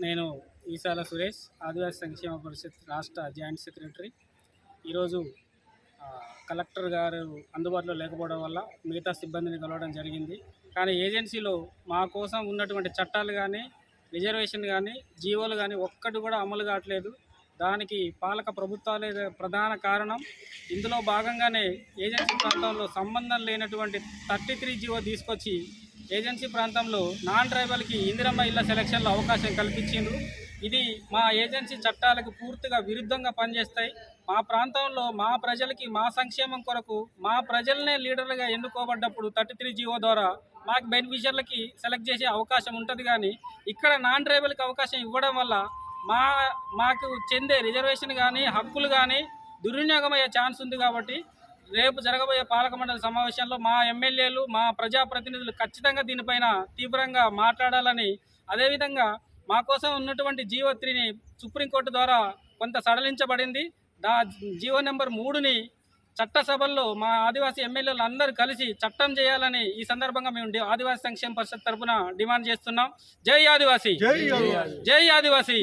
నేను ఈసాల సురేష్ ఆదివాసీ సంక్షేమ పరిషత్ రాష్ట్ర జాయింట్ సెక్రటరీ. ఈరోజు కలెక్టర్ గారు అందుబాటులో లేకపోవడం వల్ల మిగతా సిబ్బందిని కలవడం జరిగింది. కానీ ఏజెన్సీలో మా కోసం ఉన్నటువంటి చట్టాలు కానీ రిజర్వేషన్ కానీ జీవోలు కానీ ఒక్కటి కూడా అమలు కావట్లేదు. దానికి పాలక ప్రభుత్వాలే ప్రధాన కారణం. ఇందులో భాగంగానే ఏజెన్సీ ప్రాంతంలో సంబంధం లేనటువంటి థర్టీ త్రీ జీవో తీసుకొచ్చి ఏజెన్సీ ప్రాంతంలో నాన్ ట్రైబల్కి ఇందిరమ్మ ఇళ్ళ సెలక్షన్లో అవకాశం కల్పించిండ్రు. ఇది మా ఏజెన్సీ చట్టాలకు పూర్తిగా విరుద్ధంగా పనిచేస్తాయి. మా ప్రాంతంలో మా ప్రజలకి మా సంక్షేమం కొరకు మా ప్రజలనే లీడర్లుగా ఎన్నుకోబడ్డప్పుడు థర్టీ త్రీ జీవో ద్వారా మాకు బెనిఫిషియర్లకి సెలెక్ట్ చేసే అవకాశం ఉంటుంది కానీ ఇక్కడ నాన్ ట్రైబల్కి అవకాశం ఇవ్వడం వల్ల మా మాకు చెందే రిజర్వేషన్ కానీ హక్కులు కానీ దుర్వినియోగం అయ్యే ఛాన్స్ ఉంది కాబట్టి రేపు జరగబోయే పాలక మండలి సమావేశంలో మా ఎమ్మెల్యేలు మా ప్రజాప్రతినిధులు ఖచ్చితంగా దీనిపైన తీవ్రంగా మాట్లాడాలని అదేవిధంగా మా కోసం ఉన్నటువంటి జీవో త్రీని సుప్రీంకోర్టు ద్వారా కొంత సడలించబడింది. దా జీవో నెంబర్ మూడుని చట్టసభల్లో మా ఆదివాసీ ఎమ్మెల్యేలు అందరూ కలిసి చట్టం చేయాలని ఈ సందర్భంగా మేము ఆదివాసీ సంక్షేమ పరిషత్ తరపున డిమాండ్ చేస్తున్నాం. జై ఆదివాసీ. జై ఆదివాసీ.